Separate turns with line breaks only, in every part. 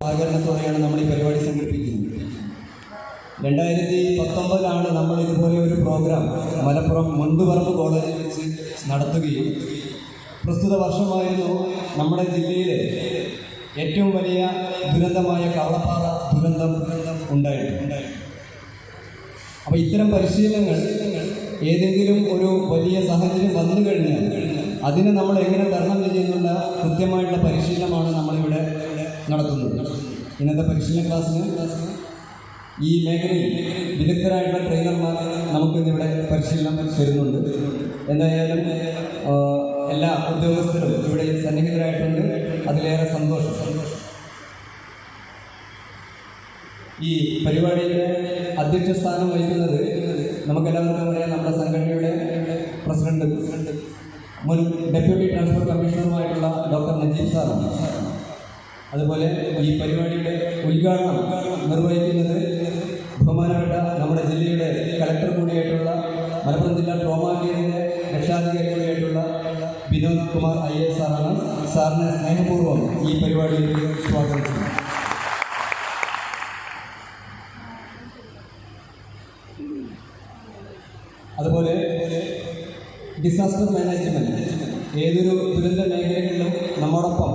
സഹകരണത്തോടെയാണ് നമ്മൾ ഈ പരിപാടി സംഘടിപ്പിക്കുന്നത്. രണ്ടായിരത്തി പത്തൊമ്പതിലാണ് നമ്മൾ ഇതുപോലെ ഒരു പ്രോഗ്രാം മലപ്പുറം മുണ്ടുപറമ്പ് കോളേജിൽ വെച്ച് നടത്തുകയും പ്രസ്തുത വർഷമായിരുന്നു നമ്മുടെ ജില്ലയിലെ ഏറ്റവും വലിയ ദുരന്തമായ കവളപ്പാറ ദുരന്തം ഉണ്ടായിട്ടുണ്ട് അപ്പോൾ ഇത്തരം പരിശീലനങ്ങൾ ഏതെങ്കിലും ഒരു വലിയ സാഹചര്യം വന്നു കഴിഞ്ഞാൽ അതിനെ നമ്മൾ എങ്ങനെ തരണം ചെയ്യുന്നുള്ള കൃത്യമായിട്ടുള്ള പരിശീലനമാണ് നമ്മളിവിടെ ഇന്നത്തെ പരിശീലന ക്ലാസ്സിന് ഈ മേഖലയിൽ വിദഗ്ധരായിട്ടുള്ള ട്രെയിനർമാർ നമുക്കിന്നിവിടെ പരിശീലനം തരുന്നുണ്ട്. എന്തായാലും എല്ലാ ഉദ്യോഗസ്ഥരും ഇവിടെ സന്നിഹിതരായിട്ടുണ്ട്. അതിലേറെ സന്തോഷം. ഈ പരിപാടിയുടെ അധ്യക്ഷ സ്ഥാനം വഹിക്കുന്നത് നമുക്കെല്ലാവർക്കും അറിയാം. നമ്മുടെ സംഘടനയുടെ പ്രസിഡന്റ് മുൻ ഡെപ്യൂട്ടി ട്രാൻസ്പോർട്ട് കമ്മീഷണറുമായിട്ടുള്ള ഡോക്ടർ നജീബ് സാറാണ്. അതുപോലെ ഈ പരിപാടിയുടെ ഉദ്ഘാടനം നിർവഹിക്കുന്നത് ബഹുമാനപ്പെട്ട നമ്മുടെ ജില്ലയുടെ കലക്ടർ കൂടിയായിട്ടുള്ള മലപ്പുറം ജില്ലാ ട്രോമാ കെയറിന്റെ രക്ഷാധികാരി കൂടിയായിട്ടുള്ള വിനോദ് കുമാർ ഐ എസ് സാറാണ്. സാറിനെ സ്നേഹപൂർവം ഈ പരിപാടിയിലേക്ക് സ്വാഗതം അതുപോലെ ഡിസാസ്റ്റർ മാനേജ്മെന്റ് ഏതൊരു ദുരന്ത മേഖലകളിലും നമ്മോടൊപ്പം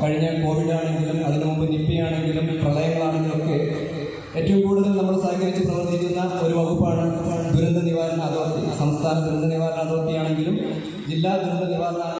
കഴിഞ്ഞ കോവിഡ് ആണെങ്കിലും അതിനു മുമ്പ് നിപ്പയാണെങ്കിലും പ്രളയങ്ങളാണെങ്കിലും ഒക്കെ ഏറ്റവും കൂടുതൽ നമ്മൾ സഹകരിച്ച് പ്രവർത്തിക്കുന്ന ഒരു വകുപ്പാണ് ദുരന്ത നിവാരണ അതോറിറ്റി സംസ്ഥാന ദുരന്ത നിവാരണ അതോറിറ്റി ആണെങ്കിലും ജില്ലാ ദുരന്ത നിവാരണ